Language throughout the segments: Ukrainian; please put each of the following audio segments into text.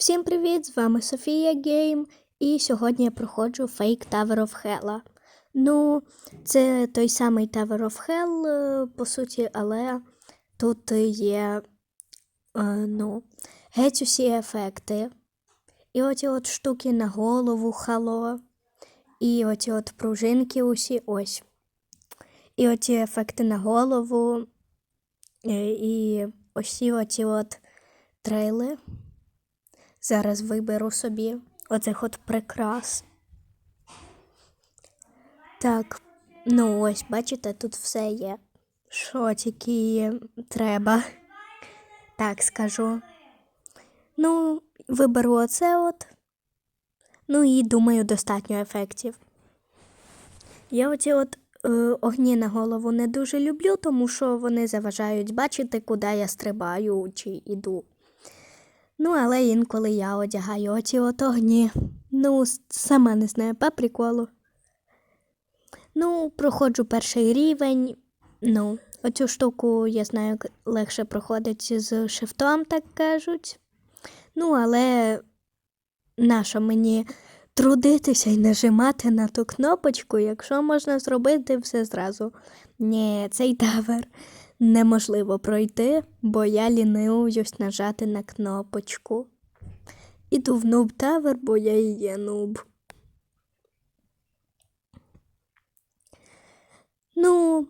Всім привіт! З вами Софія Гейм, і сьогодні я проходжу Fake Tower of Hell. Ну, це той самий Tower of Hell, е, по суті, але тут є е, ну, геть усі ефекти. І оті от штуки на голову хало. І оті от пружинки усі ось. І оті ефекти на голову. е, І усі оті от трейли. Зараз виберу собі оцих от прикрас. Так, ну ось, бачите, тут все є. Що тільки треба. Так скажу. Ну, виберу оце от. Ну і думаю, достатньо ефектів. Я оці от е, огні на голову не дуже люблю, тому що вони заважають бачити, куди я стрибаю чи йду. Ну, але інколи я одягаю оці от огні. Ну, сама не знаю, по приколу. Ну, проходжу перший рівень. Ну, оцю штуку я знаю, легше проходить з шифтом, так кажуть. Ну, але нащо мені трудитися і нажимати на ту кнопочку, якщо можна зробити все зразу. Ні, цей тавер неможливо пройти, бо я лінуюсь нажати на кнопочку. Іду в нуб тавер, бо я і є нуб. Ну,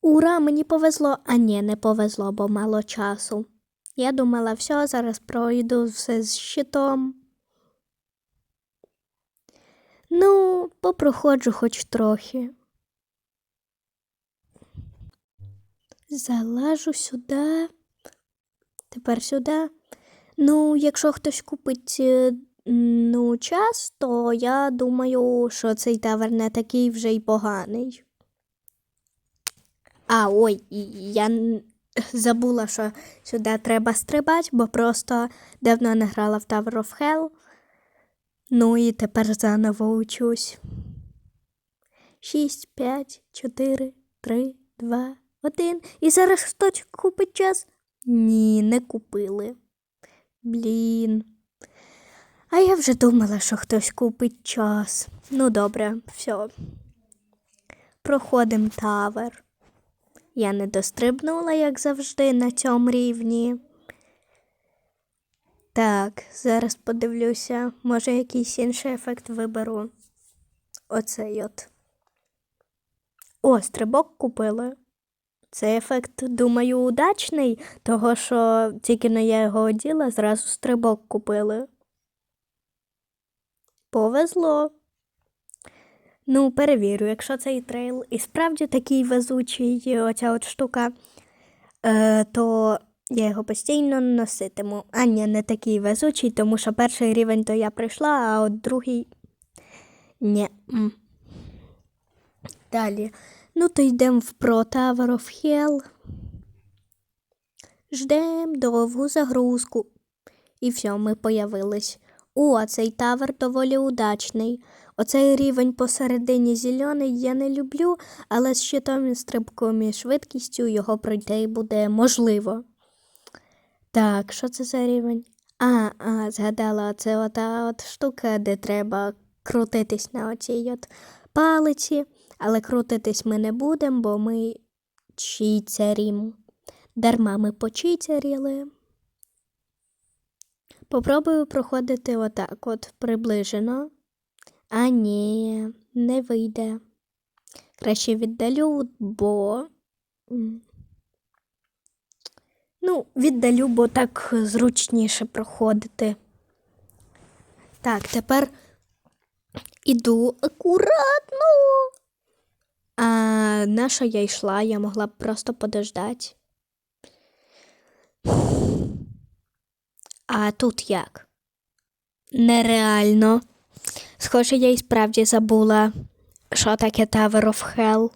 ура, мені повезло, а ні, не повезло, бо мало часу. Я думала, все, зараз пройду все з щитом. Ну, попроходжу хоч трохи. Залажу сюди. Тепер сюди. Ну, якщо хтось купить е, ну, час, то я думаю, що цей тавер не такий вже й поганий. А, ой, я забула, що сюди треба стрибати, бо просто давно не грала в Tower of Hell. Ну і тепер заново учусь. Шість, п'ять, чотири, три, два, один. І зараз хтось купить час? Ні, не купили. Блін. А я вже думала, що хтось купить час. Ну, добре, все. Проходимо тавер. Я не дострибнула, як завжди, на цьому рівні. Так, зараз подивлюся, може якийсь інший ефект виберу. Оцей от. О, стрибок купили. Цей ефект, думаю, удачний, того що тільки но я його оділа, зразу стрибок купили. Повезло. Ну, перевірю, якщо цей трейл і справді такий везучий, оця от штука, е, то я його постійно носитиму. А ні, не такий везучий, тому що перший рівень то я прийшла, а от другий. Ні. Далі. Ну, то йдемо в Pro Tower of Hell. Ждем довгу загрузку. І все, ми появились. О, цей тавер доволі удачний. Оцей рівень посередині зелений я не люблю, але з щитом і стрибком і швидкістю його пройти буде можливо. Так, що це за рівень? А, а, згадала, це ота от штука, де треба крутитись на оцій от палиці, але крутитись ми не будемо, бо ми чіцярім. Дарма ми почіцяріли. Попробую проходити отак, от приближено. А ні, не вийде. Краще віддалю, бо. Ну, віддалю, бо так зручніше проходити. Так, тепер іду акуратно. А на що я йшла, я могла б просто подождати. А тут як? Нереально. Схоже, я і справді забула, що таке Tower of Hell.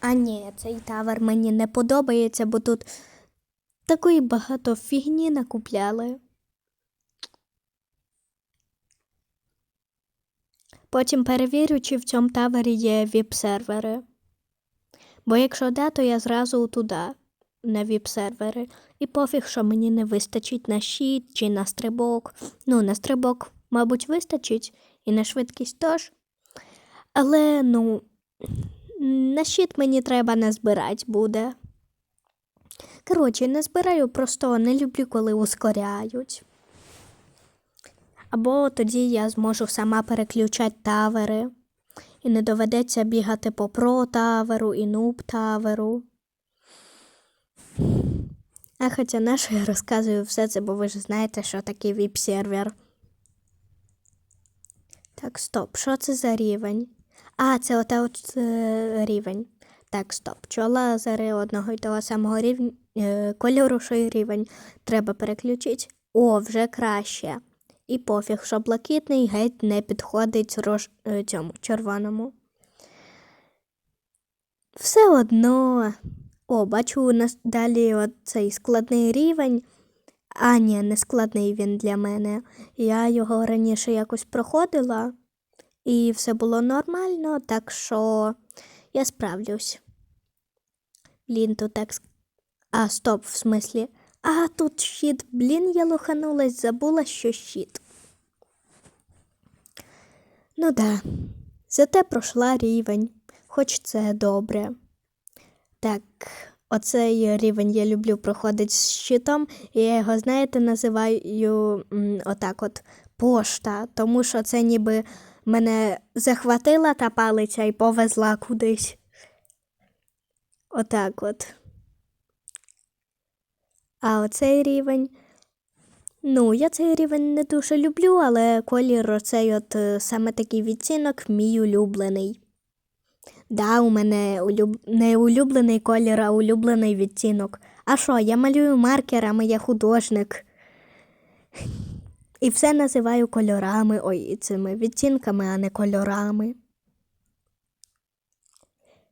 А ні, цей тавер мені не подобається, бо тут такої багато фігні накупляли. Потім перевірю, чи в цьому тавері є віп-сервери. Бо якщо да, то я зразу туди. на віп-сервери. І пофіг, що мені не вистачить на щит чи на стрибок. Ну, на стрибок, мабуть, вистачить, і на швидкість теж. Але, ну, на щит мені треба назбирати буде. Коротше, не збираю, просто не люблю, коли ускоряють. Або тоді я зможу сама переключати тавери. І не доведеться бігати по про таверу і нуб таверу. А хоча на що я розказую все це, бо ви ж знаєте, що таке віп-сервер. Так, стоп, що це за рівень? А, це ота от е, рівень. Так, стоп. Чого лазери одного і того самого рівня, е, кольору, що й рівень. Треба переключити. О, вже краще. І пофіг, що блакитний геть не підходить рож... е, цьому червоному. Все одно. О, бачу у нас далі от цей складний рівень. А, ні, не складний він для мене. Я його раніше якось проходила, і все було нормально, так що я справлюсь. Блін, тут так. А, стоп, в смислі. А, тут щит. Блін, я лоханулась, забула, що щит. Ну да. Зате пройшла рівень, хоч це добре. Так, оцей рівень я люблю проходити з щитом, і я його, знаєте, називаю отак от пошта, тому що це ніби мене захватила та палиця і повезла кудись. Отак от. А оцей рівень. Ну, я цей рівень не дуже люблю, але колір оцей от е, саме такий відтінок мій улюблений. Да, у мене улюб... не улюблений колір, а улюблений відтінок. А що, я малюю маркерами, я художник. І все називаю кольорами, ой, цими відтінками, а не кольорами.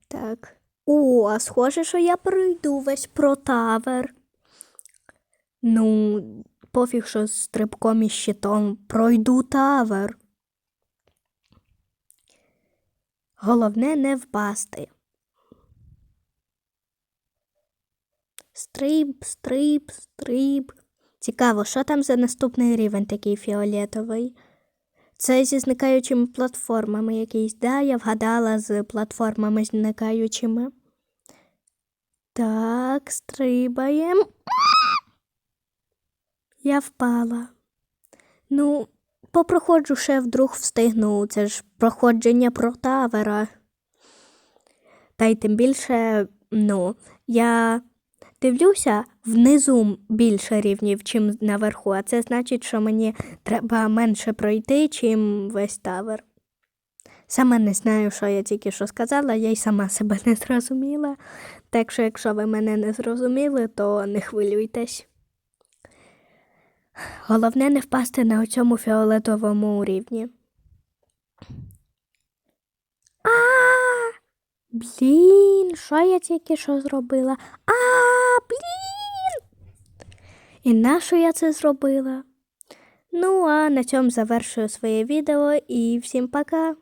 Так. О, а схоже, що я пройду весь про тавер. Ну, пофіг, що з стрибком і щитом пройду тавер. Головне не впасти. Стриб, стриб, стриб. Цікаво, що там за наступний рівень такий фіолетовий? Це зі зникаючими платформами якийсь, да? Я вгадала з платформами зникаючими. Так, стрибаємо. Я впала. Ну, попроходжу ще вдруг встигну. Це ж проходження про тавера. Та й тим більше, ну, я дивлюся внизу більше рівнів, чим наверху, а це значить, що мені треба менше пройти, чим весь тавер. Сама не знаю, що я тільки що сказала, я й сама себе не зрозуміла. Так що, якщо ви мене не зрозуміли, то не хвилюйтесь. Головне не впасти на цьому фіолетовому рівні. А! Блін, що я тільки що зробила? А, блін! І нащо я це зробила? Ну, а на цьому завершую своє відео і всім пока!